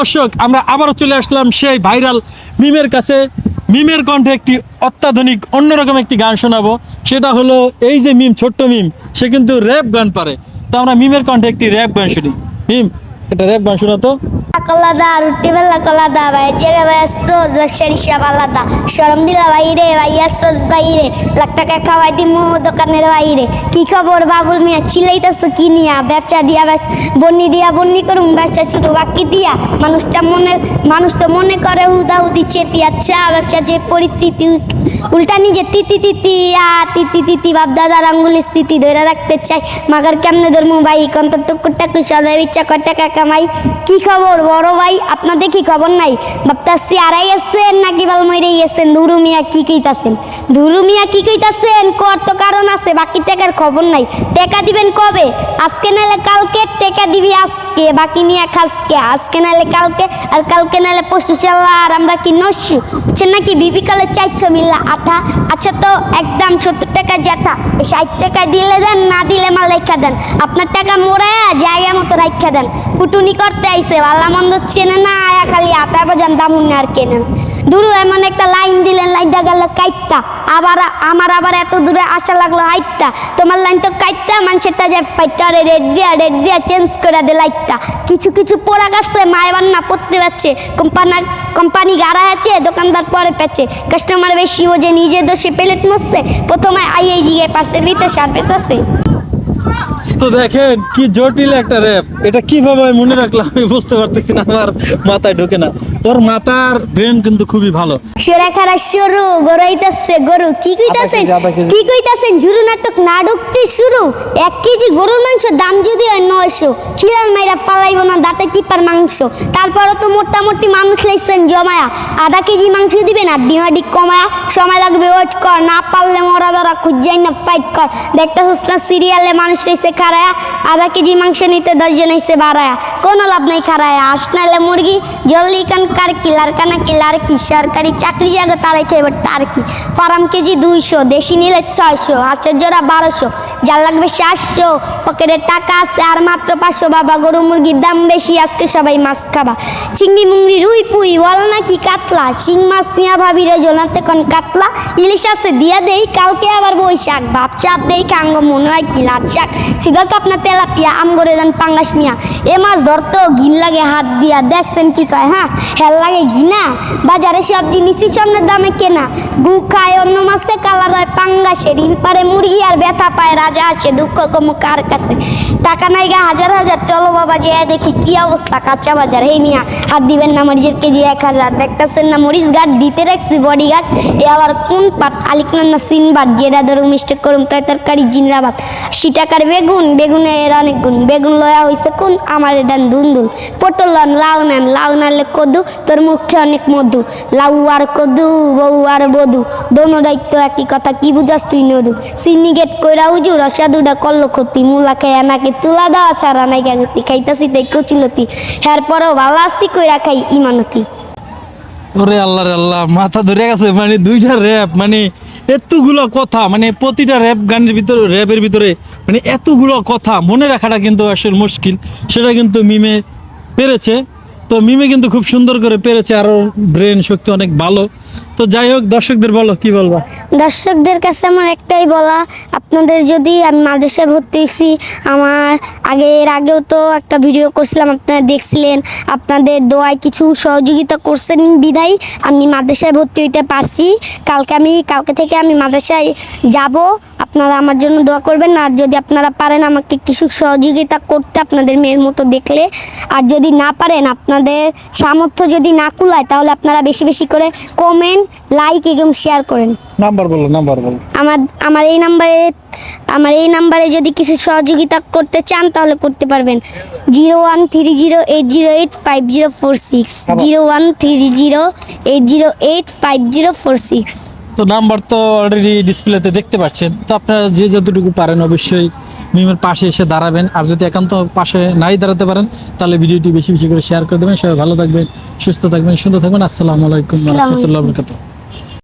দর্শক, আমরা আবারও চলে আসলাম সেই ভাইরাল মিমের কাছে। মিমের কণ্ঠে একটি অত্যাধুনিক, অন্যরকম একটি গান শোনাবো। সেটা হলো এই যে মিম, ছোট্ট মিম, সে কিন্তু র্যাপ গান পারে। তো আমরা মিমের কণ্ঠে একটি র্যাপ গান শুনি। মিম এটা র্যাপ গান শোনাতো। কলাদা, রুটি বেলা কলাদা, ভাই, জেলে ভাই সোজ ব্যবসার হিসাব আলাদা সরম দিলা বাইরে ভাইয়া সোজ বাইরে। লাখ টাকা খাওয়াই দিমু দোকানের বাইরে। কি খবর বাবুল মিয়া? চিলাইতেছো কি নিয়া? ব্যবসা দিয়া বন্নি দিয়া বন্নি করুম, ব্যবসা শুরু বাকি দিয়া? মানুষটা মনে মানুষ তো মনে করে হুদা হুদি চেতি। আচ্ছা ব্যবসা যে পরিস্থিতি উল্টা নিজে তিতি তিতি, আ, তিতি তিতি বাপ দাদার আঙ্গুলের স্মৃতি ধরে রাখতে চাই। মাগার কেমনে ধর্ম ভাই? কন্তর টুকুর টাকু সদাই ইচ্ছা কর টাকা কামাই? কি খবর বড় ভাই, আপনাদের কি খবর নাই? ভাবতাছি আড়াই গেছেন নাকি বাল মরে গেছেন ধুরু মিয়া কী কইতাছেন? ধুরু মিয়া কী কইতাছেন? কর তো কারণ আছে, বাকি টাকার খবর নাই। টাকা দিবেন কবে? আজকে নাহলে কালকে টাকা দিবি আজকে, বাকি নিয়ে খাসকে। আজকে নাহলে কালকে আর কালকে নাহলে পশু চাল্লা আর আমরা কি নস্যু? হচ্ছে নাকি? বিবি কালে চাইছো মিল্লা আঠা। আচ্ছা তো একদম সত্তর টাকা জ্যাঠা ষাট টাকা দিলে দেন, না দিলে মাল রেখা দেন। আপনার টাকা মোড়ে জায়গা মতো রাখা দেন। ফুটুনি করতে আইসে ভাল্লা মন্দ চেনে না, আয়া খালি আতা বাজান দামুন আর কেনে দূর, এমন একটা লাইন দিলেন লাইনটা গেল কাইটটা। আবার, আমার আবার এত দূরে আসা লাগল হাইটটা। তোমার লাইন তো কাইটটা, মানুষেরটা যে ফাইটারে রেড দিয়া রেড দিয়া চেঞ্জ করে দে লাইটটা। কিছু কিছু পোড়া গাছে মায়বার না পড়তে পারছে। কোম্পানি কোম্পানি গাড়া আছে, দোকানদার পরে পেছে কাস্টমার বেশি ও যে নিজে দোষে প্লেট মরছে, প্রথমে আইএই জিগে পাশের ভিতরে সার্ভিস আছে। তো দেখেন কি জটিল একটা র্যাপ এটা কীভাবে আমি মনে রাখলাম আমি বুঝতে পারতেছি না আমার মাথায় ঢোকে না। ওর মাথার ব্রেন কিন্তু খুবই ভালো। সুরেখারা শুরু গরুইতাছে গরু। কি কইতাছেন? কেজি। কি কইতাছেন? ঝুরু নাটক না ঢুকতে শুরু। এক কেজি গরুর মাংস দাম যদি হয় নয়শো। খিলাল মাইরা পালাইব না দাঁতে চিপার মাংস। তারপরে তো মোটামুটি মানুষ লাইছেন জমায়া। আধা কেজি মাংস দিবেন আর ডিমাডি কমায়া সময় লাগবে ওয়েট কর। না পারলে মরা ধরা খুঁজাই না ফাইট কর। দেখতে হস না সিরিয়ালে মানুষ রয়েছে খারায়া, আধা কেজি মাংস নিতে দশজন এসে বাড়ায়া। কোনো লাভ নাই খারায়া। আস নাইলে মুরগি, জলদি কান কার কিলার কানা কিলার কি, সরকারি চাকরি জায়গা তারাই খেয়ে টার কি? ফার্ম কেজি দুইশো, দেশি নিলে ছয়শো, হাঁসের জোড়া বারোশো যার লাগবে সাতশো, পকেটে টাকা আছে আর মাত্র পাঁচশো। বাবা, গরু মুরগির দাম বেশি, আজকে সবাই মাছ খাবা। চিংড়ি মুংড়ি, রুই পুই বল নাকি কাতলা? শিং মাছ নিয়া ভাবি রে, জোনাতে কোন কাতলা? ইলিশ আছে, দিয়া দেই, কালকে আবার বৈশাখ। ভাব চাপ দেই, খাঙ্গ, মনে হয় কি লাট শাক সিগার কাপনা তেলাপিয়া, আম করে দেন পাঙ্গাস মিয়া। এ মাছ ধরতো গিল লাগে হাত দিয়া, দেখছেন কি কয় হ্যাঁ? হেল লাগে ঘিনা, বাজারে সব জিনিসই স্বর্ণের দামে কেনা। গু খায় অন্য মাছে, কালার হয় পাঙ্গাসে রিল পারে মুরগি আর ব্যথা পায়, রাজা আসে দুঃখ কমু কার কাছে। টাকা নাই গা, হাজার হাজার, চলো বাবা যে দেখি কি অবস্থা, কাঁচা বাজার। হে মিয়া, হাত দিবেন না, মরিচের কেজি এক হাজার। দেখতেছেন না, মরিচ গার্ড দিতে রাখছি বডি গার্ড এ আবার কোন পাট? আলিকনান না সিনবাদ, যেটা ধরুন মিস্টেক করুন তাই তরকারি জিন্দাবাদ। আশি টাকার বেগুন, বেগুনের অনেক গুণ। বেগুন লয়া হইছে কোন? আমার দেন দুন দুন। পটল লন লাউ নেন। লাউ নালে কদু, তোর মুখে অনেক মধু। লাউ আর কদু, বউ আর বধু। দোনো দায়িত্ব একই কথা, কি বুঝাস তুই নদু? সিন্ডিকেট কইরা উজু রসাদুডা করল ক্ষতি মুলা খাইয়া নাকি তুলা দেওয়া ছাড়া নাই গতি খাইতাছি তাই কচিলতি হ্যার পরেও ভালো আসি কইরা খাই ইমানতি। ওরে আল্লাহ রে আল্লাহ, মাথা ধরে গেছে মানে দুইটা র্যাপ মানে এতগুলো কথা মানে প্রতিটা র্যাপ গানের ভিতরে র্যাপের ভিতরে মানে এতগুলো কথা মনে রাখাটা কিন্তু আসলে মুশকিল। সেটা কিন্তু মিমে পেরেছে। তো মিমে কিন্তু খুব সুন্দর করে পেরেছে আরও ব্রেন শক্তি অনেক ভালো। তো যাই হোক, দর্শকদের বলো, কি বলবা? দর্শকদের কাছে আমার একটাই বলা, আপনাদের যদি আমি মাদ্রাসায় ভর্তি হয়েছি, আমার আগে এর আগেও তো একটা ভিডিও করছিলাম, আপনারা দেখছিলেন, আপনাদের দোয়ায় কিছু সহযোগিতা করছেন বিধায় আমি মাদ্রাসায় ভর্তি হইতে পারছি, কালকে আমি, কালকে থেকে আমি মাদ্রাসায় যাব আপনারা আমার জন্য দোয়া করবেন আর যদি আপনারা পারেন আমাকে কিছু সহযোগিতা করতে আপনাদের মেয়ের মতো দেখলে। আর যদি না পারেন আপনাদের সামর্থ্য যদি না কুলায় তাহলে আপনারা বেশি বেশি করে কমেন্ট লাইক এবং শেয়ার করেন। নাম্বার বলো নাম্বার বলো। আমার আমার এই নাম্বারে আমার এই নাম্বারে যদি কিছু সহযোগিতা করতে চান তাহলে করতে পারবেন। Zero one three zero eight zero eight five zero four six. Zero one three zero eight zero eight five zero four six. তো নাম্বার তো অলরেডি ডিসপ্লেতে দেখতে পাচ্ছেন। তো আপনারা যে যতটুকু পারেন অবশ্যই মিমের পাশে এসে দাঁড়াবেন। আর যদি একান্ত পাশে নাই দাঁড়াতে পারেন তাহলে ভিডিওটি বেশি বেশি করে শেয়ার করে দেবেন। সবাই ভালো থাকবেন সুস্থ থাকবেন সুন্দর থাকবেন। আসসালামু আলাইকুম রহমতুল্লাহ বরকাতুহ।